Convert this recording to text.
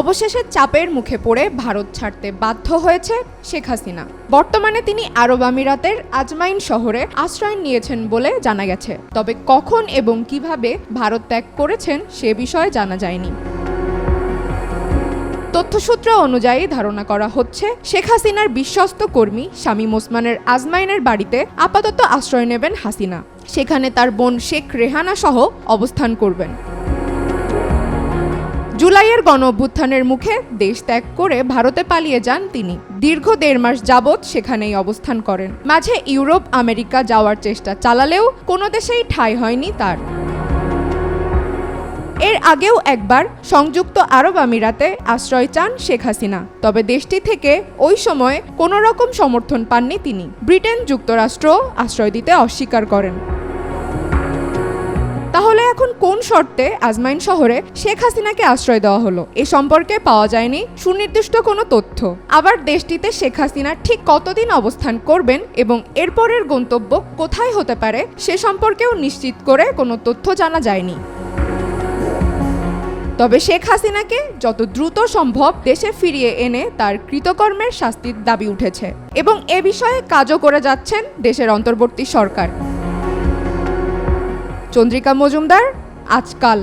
অবশেষে চাপের মুখে পড়ে ভারত ছাড়তে বাধ্য হয়েছে শেখ হাসিনা। বর্তমানে তিনি আরব আমিরাতের আজমাইন শহরে আশ্রয় নিয়েছেন বলে জানা গেছে। তবে কখন এবং কীভাবে ভারত ত্যাগ করেছেন সে বিষয়ে জানা যায়নি। তথ্যসূত্র অনুযায়ী ধারণা করা হচ্ছে, শেখ হাসিনার বিশ্বস্ত কর্মী শামীম ওসমানের আজমাইনের বাড়িতে আপাতত আশ্রয় নেবেন হাসিনা। সেখানে তার বোন শেখ রেহানা সহ অবস্থান করবেন। জুলাইয়ের গণ অভ্যুত্থানের মুখে দেশ ত্যাগ করে ভারতে পালিয়ে যান তিনি। দীর্ঘ দেড় মাস যাবৎ সেখানেই অবস্থান করেন। মাঝে ইউরোপ, আমেরিকা যাওয়ার চেষ্টা চালালেও কোনো দেশেই ঠাঁই হয়নি তার। এর আগেও একবার সংযুক্ত আরব আমিরাতে আশ্রয় চান শেখ হাসিনা, তবে দেশটি থেকে ওই সময় কোনো রকম সমর্থন পাননি তিনি। ব্রিটেন যুক্তরাষ্ট্র আশ্রয় দিতে অস্বীকার করেন। তাহলে এখন কোন শর্তে আজমাইন শহরে শেখ হাসিনাকে আশ্রয় দেওয়া হলো? এ সম্পর্কে পাওয়া যায়নি সুনির্দিষ্ট কোনো তথ্য। আবার দেশটিতে শেখ হাসিনা ঠিক কতদিন অবস্থান করবেন এবং এরপরের গন্তব্য কোথায় হতে পারে সে সম্পর্কেও নিশ্চিত করে কোনো তথ্য জানা যায়নি। তবে শেখ হাসিনাকে যত দ্রুত সম্ভব দেশে ফিরিয়ে এনে তার কৃতকর্মের শাস্তির দাবি উঠেছে এবং এ বিষয়ে কাজও করে যাচ্ছেন দেশের অন্তর্বর্তী সরকার। চন্দ্রিকা মজুমদার আজকাল